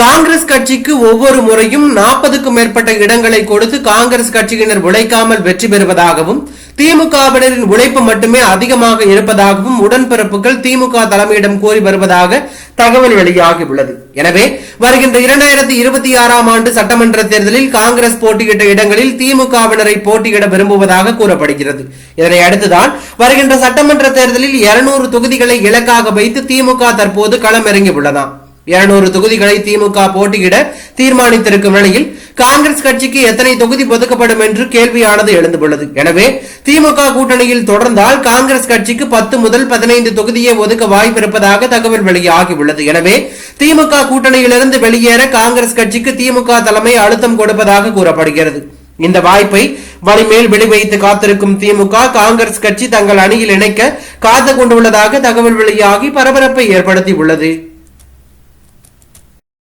காங்கிரஸ் கட்சிக்கு ஒவ்வொரு முறையும் நாற்பதுக்கும் மேற்பட்ட இடங்களை கொடுத்து காங்கிரஸ் கட்சியினர் உழைக்காமல் வெற்றி பெறுவதாகவும் திமுகவினரின் உழைப்பு மட்டுமே அதிகமாக இருப்பதாகவும் உடன்பிறப்புகள் திமுக தலைமையிடம் கோரி வருவதாக தகவல் வெளியாகியுள்ளது. எனவே வருகின்ற இரண்டாயிரத்தி இருபத்தி ஆறாம் ஆண்டு சட்டமன்ற தேர்தலில் காங்கிரஸ் போட்டியிட்ட இடங்களில் திமுகவினரை போட்டியிட விரும்புவதாக கூறப்படுகிறது. இதனை அடுத்துதான் வருகின்ற சட்டமன்ற தேர்தலில் இருநூறு தொகுதிகளை இலக்காக வைத்து திமுக தற்போது களமிறங்கியுள்ளதாம். இருநூறு தொகுதிகளை திமுக போட்டியிட தீர்மானித்திருக்கும் நிலையில் காங்கிரஸ் கட்சிக்கு எத்தனை தொகுதி ஒதுக்கப்படும் என்று கேள்வியானது எழுந்துள்ளது. எனவே திமுக கூட்டணியில் தொடர்ந்தால் காங்கிரஸ் கட்சிக்கு பத்து முதல் பதினைந்து தொகுதியை ஒதுக்க வாய்ப்பிருப்பதாக தகவல் வெளியாகியுள்ளது. எனவே திமுக கூட்டணியிலிருந்து வெளியேற காங்கிரஸ் கட்சிக்கு திமுக தலைமை அழுத்தம் கொடுப்பதாக கூறப்படுகிறது. இந்த வாய்ப்பை வலிமேல் வெளிவைத்து காத்திருக்கும் திமுக காங்கிரஸ் கட்சி தங்கள் அணியில் இணைக்க காத்து கொண்டுள்ளதாக தகவல் வெளியாகி பரபரப்பை ஏற்படுத்தியுள்ளது.